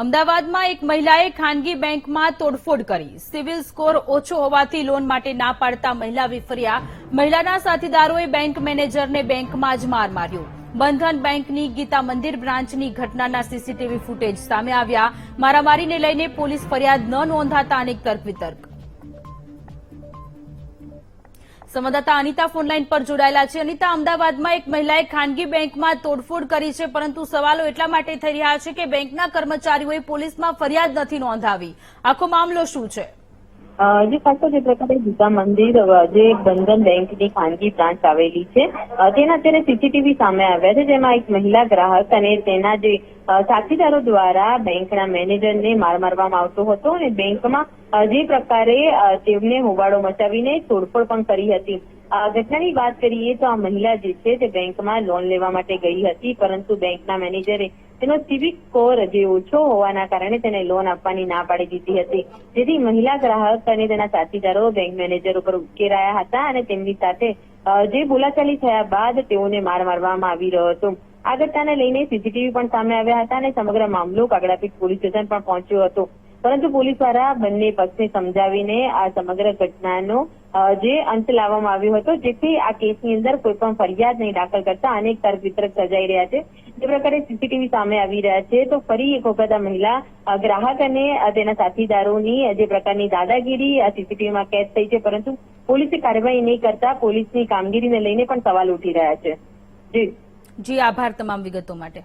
અમદાવાદમાં એક મહિલાએ ખાનગી બેંકમાં તોડફોડ કરી. સિવિલ સ્કોર ઓછો હોવાથી લોન માટે ના પાડતા મહિલા વિફર્યા. મહિલાના સાથીદારોએ બેંક મેનેજરને બેંકમાં જ માર માર્યો. બંધન બેંકની ગીતા મંદિર બ્રાન્ચની ઘટનાના સીસીટીવી ફૂટેજ સામે આવ્યા. મારામારીને લઈને પોલીસ ફરિયાદ ન નોંધાતા અનેક તર્ક વિતર્ક સંવાદદાતા અનિતા ફોનલાઈન પર જોડાયેલા છે. અનિતા, અમદાવાદમાં એક મહિલાએ ખાનગી બેંકમાં તોડફોડ કરી છે, પરંતુ સવાલો એટલા માટે થઈ રહ્યા છે કે બેંકના કર્મચારીઓએ પોલીસમાં ફરિયાદ નથી નોંધાવી. આખો મામલો શું છે? જે ખાસ જે પ્રકારે ગીતા મંદિર જે બંધન બેંકની ખાનગી બ્રાન્ચ આવેલી છે તેના અત્યારે સીસીટીવી સામે આવ્યા છે, જેમાં એક મહિલા ગ્રાહક અને તેના જે સાથીદારો દ્વારા બેંકના મેનેજરને માર મારવામાં આવતો હતો અને બેંકમાં જે પ્રકારે તેમને હોબાળો મચાવીને તોડફોડ પણ કરી હતી. આ ઘટનાની વાત કરીએ તો આ મહિલા જે છે તે બેંકમાં લોન લેવા માટે ગઈ હતી, પરંતુ બેંકના મેનેજરે તેનો સિવિક સ્કોર જે ઓછો હોવાના કારણે તેને લોન આપવાની ના પાડી દીધી હતી. જેથી મહિલા ગ્રાહક અને તેના સાથીદારો બેંક મેનેજર ઉપર ઉકેરાયા હતા અને તેમની સાથે જે બોલાચાલી થયા બાદ તેઓને માર મારવામાં આવી રહ્યો હતો. આ ઘટનાને લઈને સીસીટીવી પણ સામે આવ્યા હતા અને સમગ્ર મામલો કાગડાપીઠ પોલીસ સ્ટેશન પણ પહોંચ્યો હતો. પરંતુ પોલીસ દ્વારા બંને પક્ષને સમજાવીને આ સમગ્ર ઘટનાનો જે અંત લાવવામાં આવ્યો હતો, જેથી આ કેસની અંદર કોઈ પણ ફરિયાદ નહીં દાખલ કરતા અનેક તરફ વિતરક સર્જાઈ રહ્યા છે. જે પ્રકારે સીસીટીવી સામે આવી રહ્યા છે. તો ફરી એક વખત આ મહિલા ગ્રાહક અને તેના સાથીદારોની જે પ્રકારની દાદાગીરી આ સીસીટીવીમાં કેદ થઈ છે. પરંતુ પોલીસે કાર્યવાહી નહીં કરતા પોલીસની કામગીરીને લઈને પણ સવાલ ઉઠી રહ્યા છે. જી. જી, આભાર તમામ વિગતો માટે.